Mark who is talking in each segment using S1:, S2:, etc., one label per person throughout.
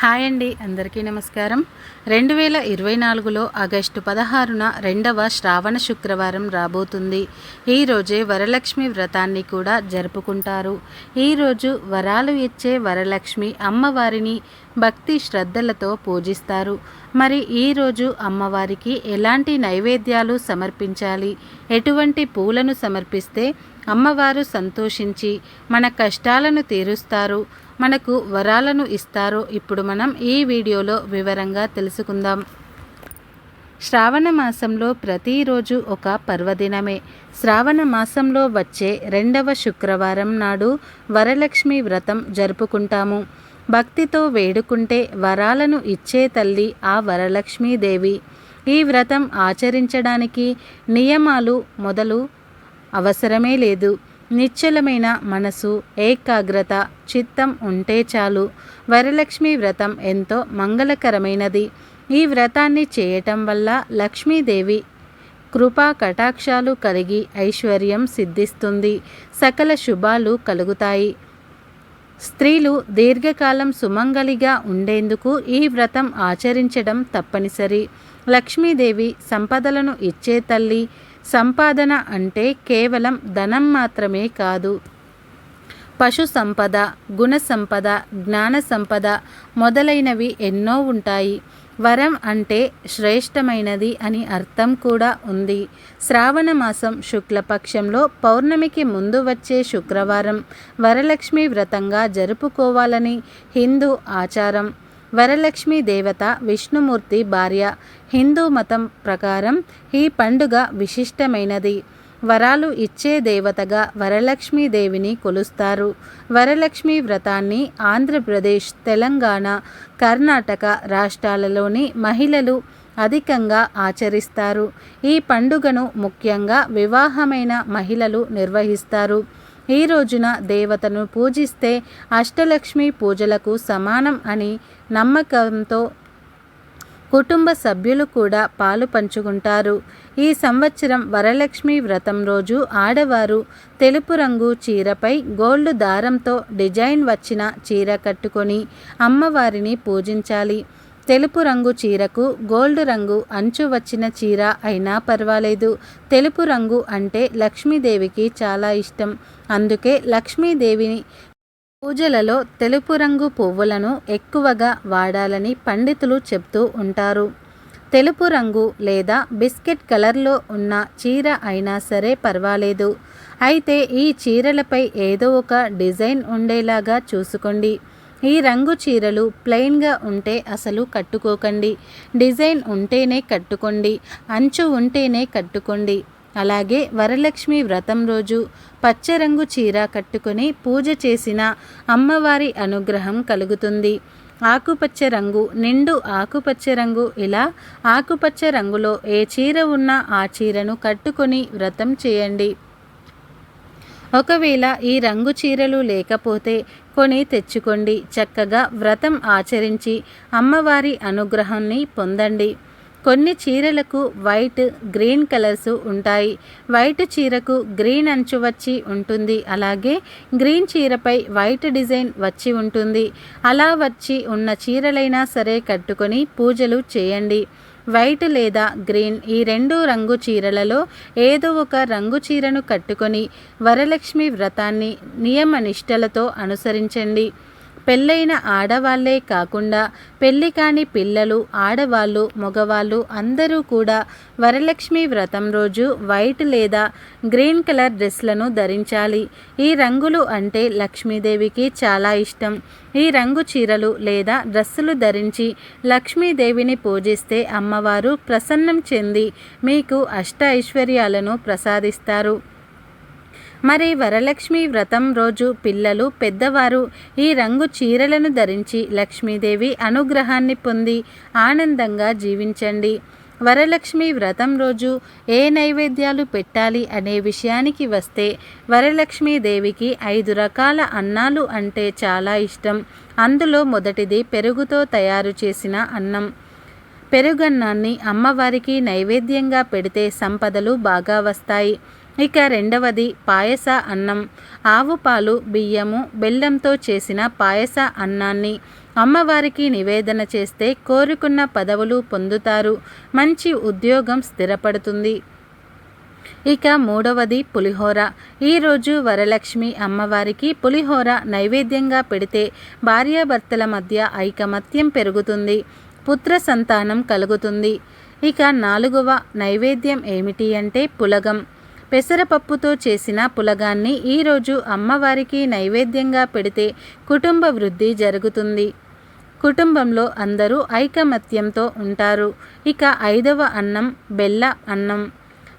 S1: Hi అండి అందరికీ నమస్కారం. రెండు వేల ఇరవై నాలుగులో ఆగస్టు పదహారున రెండవ శ్రావణ శుక్రవారం రాబోతుంది. ఈరోజే వరలక్ష్మి వ్రతాన్ని కూడా జరుపుకుంటారు. ఈరోజు వరాలు ఇచ్చే వరలక్ష్మి అమ్మవారిని భక్తి శ్రద్ధలతో పూజిస్తారు. మరి ఈరోజు అమ్మవారికి ఎలాంటి నైవేద్యాలు సమర్పించాలి? ఎటువంటి పూలను సమర్పిస్తే అమ్మవారు సంతోషించి మన కష్టాలను తీరుస్తారు. మనకు వరాలను ఇస్తారో ఇప్పుడు మనం ఈ వీడియోలో వివరంగా తెలుసుకుందాం. శ్రావణ మాసంలో ప్రతిరోజు ఒక పర్వదినమే. శ్రావణ మాసంలో వచ్చే రెండవ శుక్రవారం నాడు వరలక్ష్మి వ్రతం జరుపుకుంటాము. భక్తితో వేడుకుంటే వరాలను ఇచ్చే తల్లి ఆ వరలక్ష్మీదేవి. ఈ వ్రతం ఆచరించడానికి నియమాలు మొదలు అవసరమే లేదు. నిశ్చలమైన మనసు ఏకాగ్రత చిత్తం ఉంటే చాలు. వరలక్ష్మి వ్రతం ఎంతో మంగళకరమైనది. ఈ వ్రతాన్ని చేయటం వల్ల లక్ష్మీదేవి కృపా కటాక్షాలు కలిగి ఐశ్వర్యం సిద్ధిస్తుంది. సకల శుభాలు కలుగుతాయి. స్త్రీలు దీర్ఘకాలం సుమంగలిగా ఉండేందుకు ఈ వ్రతం ఆచరించడం తప్పనిసరి. లక్ష్మీదేవి సంపదలను ఇచ్చే తల్లి సంపాదన అంటే కేవలం ధనం మాత్రమే కాదు. పశు సంపద గుణ సంపద జ్ఞాన సంపద మొదలైనవి ఎన్నో ఉంటాయి. వరం అంటే శ్రేష్టమైనది అని అర్థం కూడా ఉంది. శ్రావణ మాసం శుక్లపక్షంలో పౌర్ణమికి ముందు వచ్చే శుక్రవారం వరలక్ష్మి వ్రతంగా జరుపుకోవాలని హిందూ ఆచారం. వరలక్ష్మి దేవత విష్ణుమూర్తి భార్య హిందూ మతం ప్రకారం ఈ పండుగ విశిష్టమైనది. వరాలు ఇచ్చే దేవతగా వరలక్ష్మీదేవిని కొలుస్తారు. వరలక్ష్మి వ్రతాన్ని ఆంధ్రప్రదేశ్ తెలంగాణ కర్ణాటక రాష్ట్రాలలోని మహిళలు అధికంగా ఆచరిస్తారు. ఈ పండుగను ముఖ్యంగా వివాహమైన మహిళలు నిర్వహిస్తారు. ఈ రోజున దేవతను పూజిస్తే అష్టలక్ష్మి పూజలకు సమానం అని నమ్మకంతో కుటుంబ సభ్యులు కూడా పాలు పంచుకుంటారు. ఈ సంవత్సరం వరలక్ష్మి వ్రతం రోజు ఆడవారు తెలుపు రంగు చీరపై గోల్డ్ దారంతో డిజైన్ వచ్చిన చీర కట్టుకొని అమ్మవారిని పూజించాలి. తెలుపు రంగు చీరకు గోల్డ్ రంగు అంచు వచ్చిన చీర అయినా పర్వాలేదు. తెలుపు రంగు అంటే లక్ష్మీదేవికి చాలా ఇష్టం. అందుకే లక్ష్మీదేవిని పూజలలో తెలుపు రంగు పువ్వులను ఎక్కువగా వాడాలని పండితులు చెప్తూ ఉంటారు. తెలుపు రంగు లేదా బిస్కెట్ కలర్లో ఉన్న చీర అయినా సరే పర్వాలేదు. అయితే ఈ చీరలపై ఏదో ఒక డిజైన్ ఉండేలాగా చూసుకోండి. ఈ రంగు చీరలు ప్లెయిన్గా ఉంటే అసలు కట్టుకోకండి. డిజైన్ ఉంటేనే కట్టుకోండి. అంచు ఉంటేనే కట్టుకోండి. అలాగే వరలక్ష్మి వ్రతం రోజు పచ్చరంగు చీర కట్టుకొని పూజ చేసిన అమ్మవారి అనుగ్రహం కలుగుతుంది. ఆకుపచ్చ రంగు నిండు ఆకుపచ్చ రంగు ఇలా ఆకుపచ్చ రంగులో ఏ చీర ఉన్నా ఆ చీరను కట్టుకొని వ్రతం చేయండి. ఒకవేళ ఈ రంగు చీరలు లేకపోతే కొని తెచ్చుకోండి. చక్కగా వ్రతం ఆచరించి అమ్మవారి అనుగ్రహాన్ని పొందండి. కొన్ని చీరలకు వైట్ గ్రీన్ కలర్స్ ఉంటాయి. వైట్ చీరకు గ్రీన్ అంచు వచ్చి ఉంటుంది. అలాగే గ్రీన్ చీరపై వైట్ డిజైన్ వచ్చి ఉంటుంది. అలా వచ్చి ఉన్న చీరలైనా సరే కట్టుకొని పూజలు చేయండి. వైట్ లేదా గ్రీన్ ఈ రెండు రంగు చీరలలో ఏదో ఒక రంగు చీరను కట్టుకొని వరలక్ష్మి వ్రతాన్ని నియమ నిష్టలతో అనుసరించండి. పెళ్ళైన ఆడవాళ్ళే కాకుండా పెళ్ళి కాని పిల్లలు ఆడవాళ్ళు మగవాళ్ళు అందరూ కూడా వరలక్ష్మి వ్రతం రోజు వైట్ లేదా గ్రీన్ కలర్ డ్రెస్లను ధరించాలి. ఈ రంగులు అంటే లక్ష్మీదేవికి చాలా ఇష్టం. ఈ రంగు చీరలు లేదా డ్రెస్సులు ధరించి లక్ష్మీదేవిని పూజిస్తే అమ్మవారు ప్రసన్నం చెంది మీకు అష్ట ఐశ్వర్యాలను ప్రసాదిస్తారు. మరి వరలక్ష్మి వ్రతం రోజు పిల్లలు పెద్దవారు ఈ రంగు చీరలను ధరించి లక్ష్మీదేవి అనుగ్రహాన్ని పొంది ఆనందంగా జీవించండి. వరలక్ష్మి వ్రతం రోజు ఏ నైవేద్యాలు పెట్టాలి అనే విషయానికి వస్తే వరలక్ష్మీదేవికి ఐదు రకాల అన్నాలు అంటే చాలా ఇష్టం. అందులో మొదటిది పెరుగుతో తయారు చేసిన అన్నం. పెరుగన్నాన్ని అమ్మవారికి నైవేద్యంగా పెడితే సంపదలు బాగా వస్తాయి. ఇక రెండవది పాయస అన్నం. ఆవు పాలు బియ్యము బెల్లంతో చేసిన పాయస అన్నాన్ని అమ్మవారికి నివేదన చేస్తే కోరుకున్న పదవులు పొందుతారు. మంచి ఉద్యోగం స్థిరపడుతుంది. ఇక మూడవది పులిహోర. ఈరోజు వరలక్ష్మి అమ్మవారికి పులిహోర నైవేద్యంగా పెడితే భార్యాభర్తల మధ్య ఐకమత్యం పెరుగుతుంది. పుత్ర సంతానం కలుగుతుంది. ఇక నాలుగవ నైవేద్యం ఏమిటి అంటే పులగం. పెసరపప్పుతో చేసిన పులగాన్ని ఈరోజు అమ్మవారికి నైవేద్యంగా పెడితే కుటుంబ వృద్ధి జరుగుతుంది. కుటుంబంలో అందరూ ఐకమత్యంతో ఉంటారు. ఇక ఐదవ అన్నం బెల్ల అన్నం.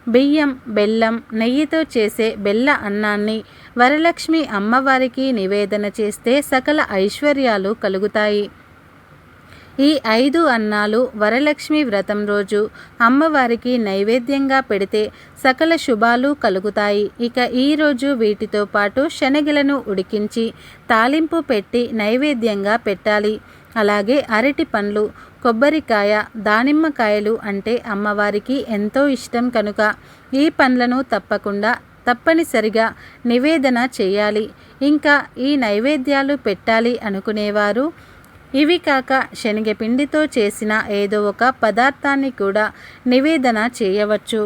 S1: బియ్యం బెల్లం నెయ్యితో చేసే బెల్ల అన్నాన్ని వరలక్ష్మి అమ్మవారికి నివేదన చేస్తే సకల ఐశ్వర్యాలు కలుగుతాయి. ఈ ఐదు అన్నాలు వరలక్ష్మి వ్రతం రోజు. అమ్మవారికి నైవేద్యంగా పెడితే సకల శుభాలు కలుగుతాయి. ఇక ఈరోజు వీటితో పాటు శనగలను ఉడికించి తాలింపు పెట్టి నైవేద్యంగా పెట్టాలి. అలాగే అరటి పండ్లు కొబ్బరికాయ దానిమ్మకాయలు అంటే అమ్మవారికి ఎంతో ఇష్టం కనుక ఈ పండ్లను తప్పకుండా తప్పనిసరిగా నివేదన చేయాలి. ఇంకా ఈ నైవేద్యాలు పెట్టాలి అనుకునేవారు ఇవి కాక శనగపిండితో చేసిన ఏదో ఒక పదార్థాన్ని కూడా నివేదన చేయవచ్చు.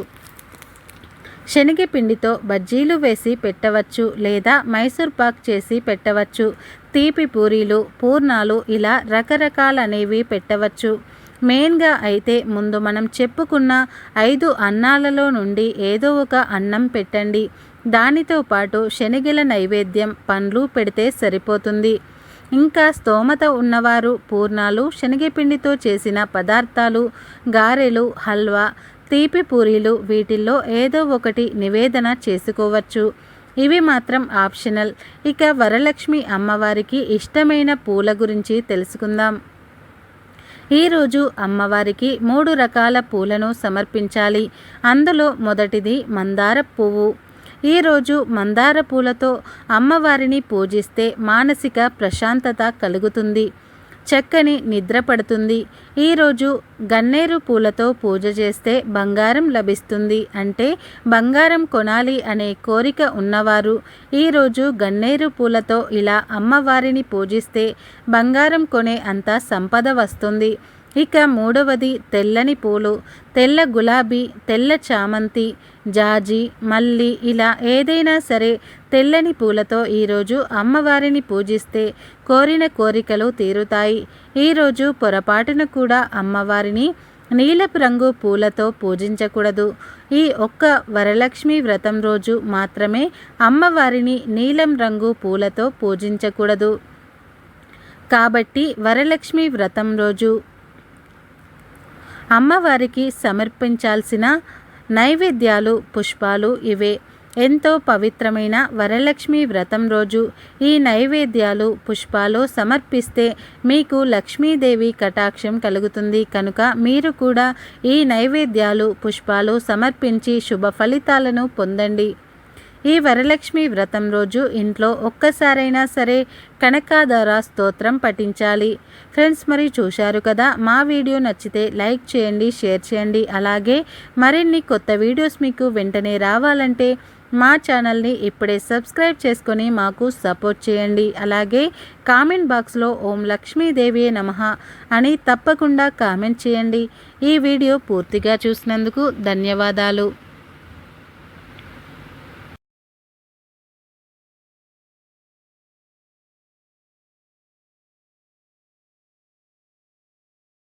S1: శనగపిండితో బజ్జీలు వేసి పెట్టవచ్చు లేదా మైసూర్ పాక్ చేసి పెట్టవచ్చు. తీపి పూరీలు పూర్ణాలు ఇలా రకరకాలనేవి పెట్టవచ్చు. మెయిన్గా అయితే ముందు మనం చెప్పుకున్న ఐదు అన్నాలలో నుండి ఏదో ఒక అన్నం పెట్టండి. దానితో పాటు శనగల నైవేద్యం పండ్లు పెడితే సరిపోతుంది. ఇంకా స్తోమత ఉన్నవారు పూర్ణాలు శనగపిండితో చేసిన పదార్థాలు గారెలు హల్వా తీపి పూరీలు వీటిల్లో ఏదో ఒకటి నివేదన చేసుకోవచ్చు. ఇవి మాత్రం ఆప్షనల్. ఇక వరలక్ష్మి అమ్మవారికి ఇష్టమైన పూల గురించి తెలుసుకుందాం. ఈరోజు అమ్మవారికి మూడు రకాల పూలను సమర్పించాలి. అందులో మొదటిది మందార పువ్వు. ఈరోజు మందార పూలతో అమ్మవారిని పూజిస్తే మానసిక ప్రశాంతత కలుగుతుంది. చక్కని నిద్ర పడుతుంది. ఈరోజు గన్నేరు పూలతో పూజ చేస్తే బంగారం లభిస్తుంది అంటే బంగారం కొనాలి అనే కోరిక ఉన్నవారు ఈరోజు గన్నేరు పూలతో ఇలా అమ్మవారిని పూజిస్తే బంగారం కొనే అంత సంపద వస్తుంది. ఇక మూడవది తెల్లని పూలు. తెల్ల గులాబీ తెల్ల చామంతి జాజి మల్లి ఇలా ఏదైనా సరే తెల్లని పూలతో ఈరోజు అమ్మవారిని పూజిస్తే కోరిన కోరికలు తీరుతాయి. ఈరోజు పొరపాటున కూడా అమ్మవారిని నీలపు రంగు పూలతో పూజించకూడదు. ఈ ఒక్క వరలక్ష్మి వ్రతం రోజు మాత్రమే అమ్మవారిని నీలం రంగు పూలతో పూజించకూడదు. కాబట్టి వరలక్ష్మి వ్రతం రోజు అమ్మవారికి సమర్పించాల్సిన నైవేద్యాలు పుష్పాలు ఇవే. ఎంతో పవిత్రమైన వరలక్ష్మి వ్రతం రోజు ఈ నైవేద్యాలు పుష్పాలు సమర్పిస్తే మీకు లక్ష్మీదేవి కటాక్షం కలుగుతుంది. కనుక మీరు కూడా ఈ నైవేద్యాలు పుష్పాలు సమర్పించి శుభ ఫలితాలను పొందండి. ఈ వరలక్ష్మి వ్రతం రోజు ఇంట్లో ఒక్కసారైనా సరే కనకాధార స్తోత్రం పఠించాలి. ఫ్రెండ్స్ మరి చూశారు కదా? మా వీడియో నచ్చితే లైక్ చేయండి షేర్ చేయండి. అలాగే మరిన్ని కొత్త వీడియోస్ మీకు వెంటనే రావాలంటే మా ఛానల్ని ఇప్పుడే సబ్స్క్రైబ్ చేసుకొని మాకు సపోర్ట్ చేయండి. అలాగే కామెంట్ బాక్స్లో ఓం లక్ష్మీదేవి నమ అని తప్పకుండా కామెంట్ చేయండి. ఈ వీడియో పూర్తిగా చూసినందుకు ధన్యవాదాలు.